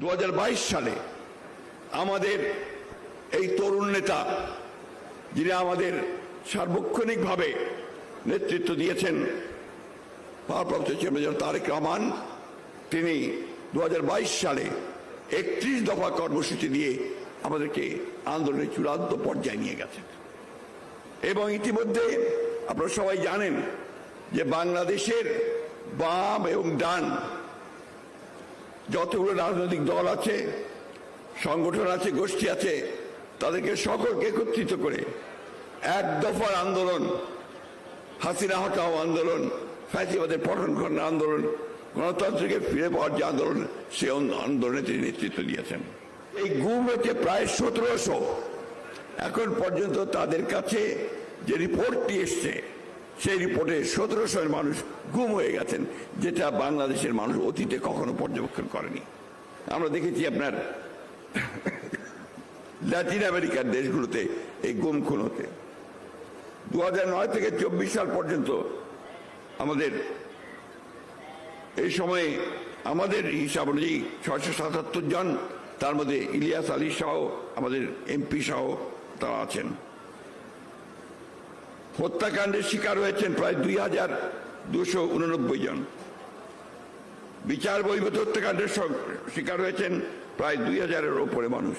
দু হাজার বাইশ সালে আমাদের এই তরুণ নেতা, যিনি আমাদের সার্বক্ষণিকভাবে নেতৃত্ব দিয়েছেন, ভারপ্রাপ্ত চেয়ারম্যান তারেক রহমান, তিনি দু হাজার বাইশ সালে একত্রিশ দফা কর্মসূচি দিয়ে আমাদেরকে আন্দোলনের চূড়ান্ত পর্যায়ে নিয়ে গেছেন। এবং ইতিমধ্যে আপনারা সবাই জানেন যে বাংলাদেশের বাম এবং ডান যতগুলো রাজনৈতিক দল আছে, সংগঠন আছে, গোষ্ঠী আছে, তাদেরকে সকলকে একত্রিত করে এক দফার আন্দোলন, হাসিনা হটাও আন্দোলন, ফ্যাসিবাদের পঠন খণ্ডন আন্দোলন, গণতন্ত্রকে ফিরে পাওয়ার যে আন্দোলন, সে আন্দোলনে তিনি নেতৃত্ব দিয়েছেন। এই গুম হচ্ছে প্রায় সতেরোশো। এখন পর্যন্ত তাদের কাছে যে রিপোর্টটি এসছে সেই রিপোর্টে সতেরোশো মানুষ গুম হয়ে গেছেন, যেটা বাংলাদেশের মানুষ অতীতে কখনো পর্যবেক্ষণ করেনি। আমরা দেখেছি আপনার ল্যাটিন আমেরিকার দেশগুলোতে এই গুম খুন হতে। দু থেকে চব্বিশ সাল পর্যন্ত আমাদের এই সময়ে আমাদের হিসাব অনুযায়ী ছয়শো সাতাত্তর জন, তার মধ্যে ইলিয়াস আলী সহ আমাদের এমপি সহ তারা আছেন। হত্যাকাণ্ডের শিকার হয়েছেন প্রায় দুই হাজার দুশো উননব্বই জন। বিচার বহির্ভূত হত্যাকাণ্ডের শিকার হয়েছেন প্রায় দুই হাজারের ওপরে মানুষ।